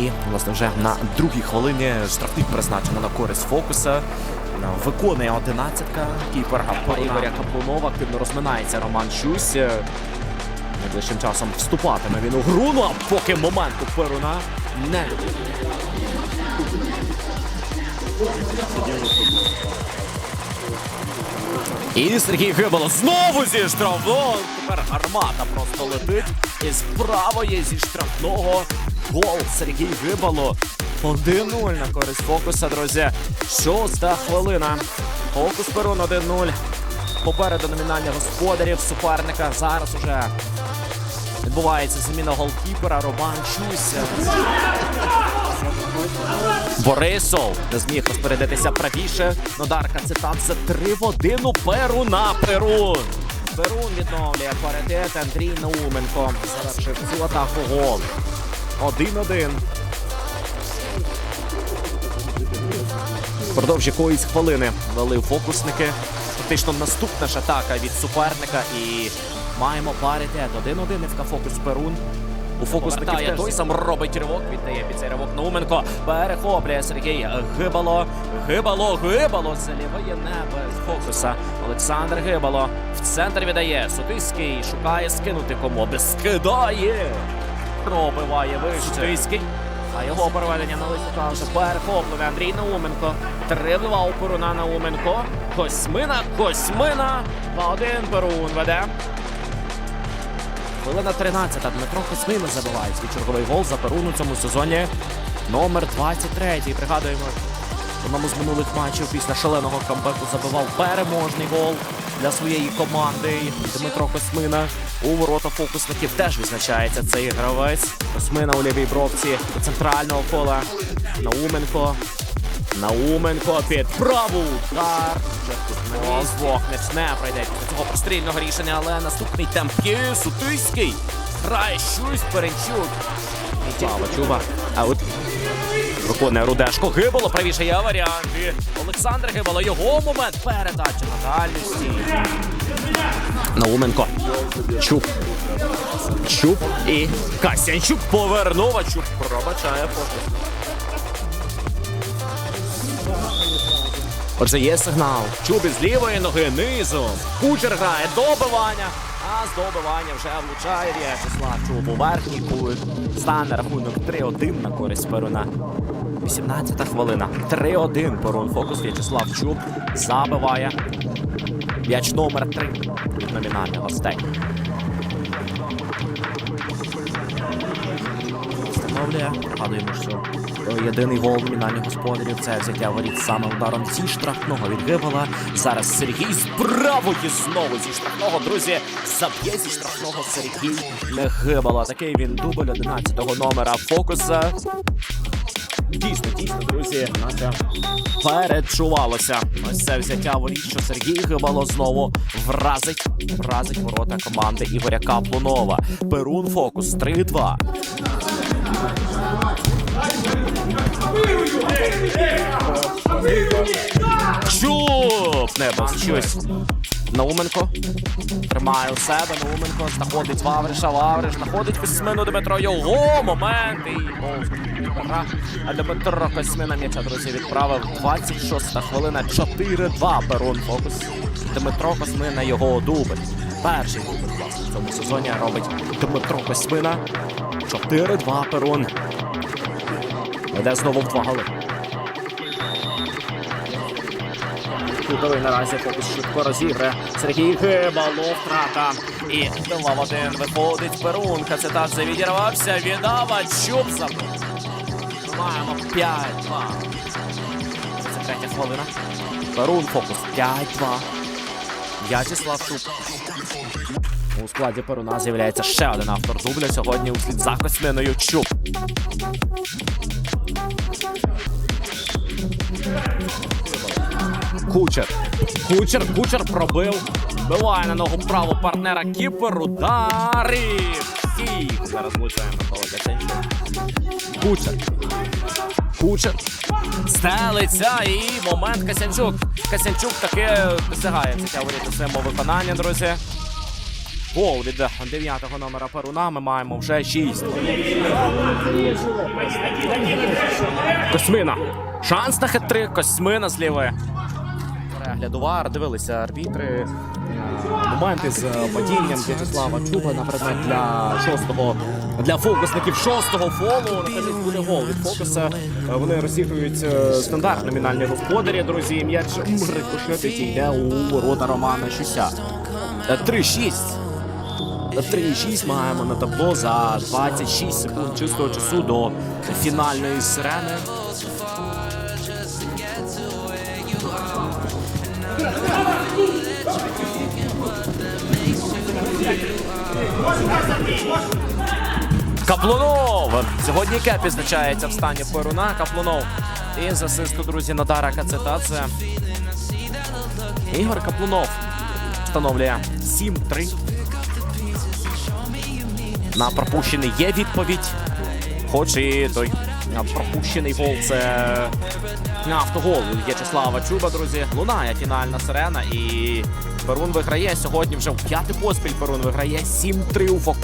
І власне вже на другій хвилині штрафник призначено на користь фокуса. Виконує одинадцятка кіпера Ігоря Каплунова. Активно розминається Роман Щусь. Найближчим часом вступатиме він у гру. Ну а поки моменту Перуна не І Сергій Гибало знову зі штрафного. Тепер гармата просто летить. Із правої зі штрафного гол Сергій Гибало. 1-0 на користь фокуса, друзі. Шоста хвилина. Фокус Перун 1-0. Попереду номінальних господарів суперника. Зараз уже відбувається заміна голкіпера Роман Чусь. Борисов не зміг розпорядитися правіше. Нодарка цитат за три в один у Перуна. Перун. Перун відновлює паритет. Андрій Науменко завершив цю атаку гол. 1-1. Впродовж якоїсь хвилини вели фокусники. Фактично наступна ж атака від суперника і маємо паритет. 1-1 ФК Фокус Перун. У фокусників теж той сам робить ривок, віддає під цей ривок Науменко. Перехоплює Сергій Гибало. Гибало, Гибало. Заліває небо з фокуса. Олександр Гибало. В центр віддає. Сутиський шукає скинути. Без скидає. Пробиває вище. Сутиський. А його переведення на Лисюка вже перехопливе Андрій Науменко. Тривива у Перуна Науменко. Косьмина, Косьмина. 2-1 Перун веде. Хвилина 13. Дмитро Космина забиває свій черговий гол за Перун у цьому сезоні. Номер 23. Пригадуємо, в одному з минулих матчів після шаленого камбеку забивав переможний гол для своєї команди. Дмитро Космина у ворота фокусників теж відзначається цей гравець. Космина у лівій бровці до центрального кола. Науменко. Науменко під праву удар. Звох не пройде після цього прострільного рішення, але наступний темп Сутиський. Грає щось Перенчук. Слава Чуба. А от виконує Рудешко. Гибало, правіше є варіант. Олександр Гибало. Його момент передача на дальності. Науменко. Чуб. Чуб і Касянчук повернув, а Чуб пробачає фокус. Отже, є сигнал. Чуб із лівої ноги низом. Кучер грає добивання. А з добивання вже влучає В'ячеслав Чуб у верхній кут. Стане рахунок 3-1 на користь Перуна. 18 хвилина. 3-1 Перун. Фокус В'ячеслав Чуб забиває. М'яч номер 3 від номінальних гостей. Встановлює. Нагадуємо, що єдиний гол номінальних господарів це взяття воріт саме ударом зі штрафного від Гибала. Зараз Сергій з правої знову зі штрафного, друзі, заб'є зі штрафного Сергій не Гибала. Такий він дубль 11-го номера фокуса. Дійсно, дійсно, друзі, наче передчувалося. Ось це взяття воріт, що Сергій Гибало знову вразить, вразить ворота команди Ігоря Каплунова. Перун фокус 3-2. Чуп! Небо щось. Науменко тримає у себе. Науменко знаходить Вавриша. Вавриш знаходить Косьмину Дмитро. Його момент. І гол. А Дмитро Косьмина м'яча, друзі, відправив. 26 хвилина. 4-2. Перун фокус. Дмитро Косьмина його дубль. Перший дубль, в цьому сезоні робить Дмитро Косьмина. 4-2 Перун. Веде знову в два наразі фокус швидко розіграє. Сергій Гибало втрата. І 2 в 1 виходить так же відірвався. Віддава Чуб забив. Маємо 5-2. Це третя хвилина. Перун фокус 5-2. В'ячеслав Чуб. У складі Перуна з'являється ще один автор дубля. Сьогодні услід за Косминою Чуб. Кучер. Кучер, кучер пробив. Збиває на ногу праву партнера Кіпер. Ударив. Кік. Зараз влучає Микола Каценчук. Кучер. Кучер. Стелиться і момент Касянчук. Касянчук таки досягає в своєму виконанні, друзі. Гол від дев'ятого номера Перуна. Ми маємо вже шість. Космина. Шанс на хитрик. Космина з. Перегляд увар. Дивилися арбітри. е, Моменти з падінням В'ячеслава Чуба на предмет для шостого для фокусників шостого фолу. Накажіть буде гол від фокуса. Е, Вони розігрують е, стандарт номінальні господарі. Друзі, м'яч рикошетить і йде у ворота Романа Щуся. Е, 3-6. 3-6 маємо на табло за 26 секунд чистого часу до фінальної сирени. Каплунов! Сьогодні кеп значається в стані Перуна. Каплунов. І з асисту, друзі, Надара Кацетадзе. Ігор Каплунов встановлює 7-3. На пропущений є відповідь. Хоч і той пропущений гол це автогол В'ячеслава Чуба, друзі. Лунає фінальна сирена і Перун виграє сьогодні вже в п'ятий поспіль. Перун виграє 7-3 у фок.